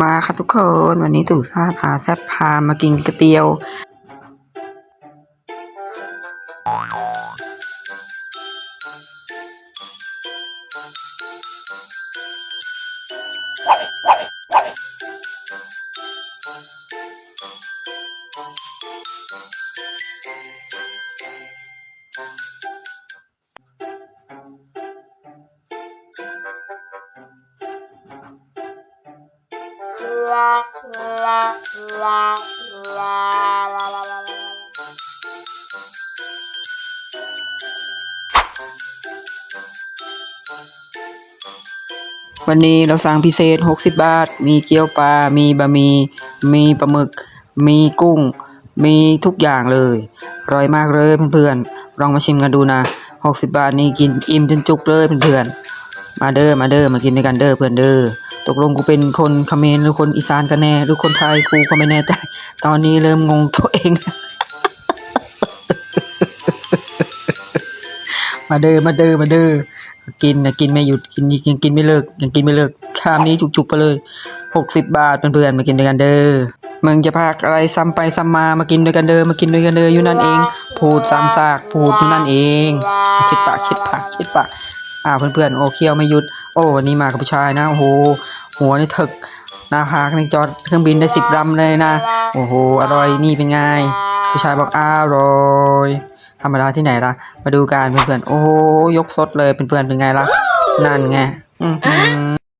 มาค่ะทุกคนวันนี้ตู่ซาพาแซบพามากินก๋วยเตี๋ยว วันนี้เราสั่งพิเศษ 60 บาท มีเกี๊ยวปลา มีบะหมี่ มีปลาหมึก มีกุ้ง มีทุกอย่างเลย อร่อยมากเลยเพื่อนๆ ลองมาชิมกันดูนะ 60 บาทนี่กินอิ่มจนจุกเลยเพื่อนๆ มาเด้อ มาเด้อ มากินด้วยกันเด้อเพื่อนเด้อ ตกลงกูเป็นคนเมรหรือคนอีสานกันแน่ หรือคนไทยกูก็ไม่แน่ใจ ตอนนี้เริ่มงงตัวเอง มาเด้อมาเด้อมาเด้อกินนะกินไม่หยุดกินยังกินไม่เลิกยังกินไม่เลิกชามนี้จุกๆไปเลยหกสิบบาทเพื่อนๆมากินด้วยกันเด้อมึงจะพากอะไรซ้ำไปซ้ำมามากินด้วยกันเด้อมากินด้วยกันเด้ออยู่นั่นเอง พูดซ้ำซากพูดอยู่นั่นเองเช็ดปากเช็ดปากเช็ดปาก อ่าเพื่อนๆโอเคียวไม่หยุด โอ้วันนี้มากับผู้ชายนะโอ้โหหัวนี่ถึกหน้าผากนี่จอดเครื่องบินได้สิบลำเลยนะ โอ้โหอร่อยนี่เป็นไงผู้ชายบอกอร่อยธรรมดาที่ไหนล่ะ มาดูกันเพื่อนๆโอ้โหยกสดเลยเพื่อนๆเป็นไงล่ะนั่นไงอือ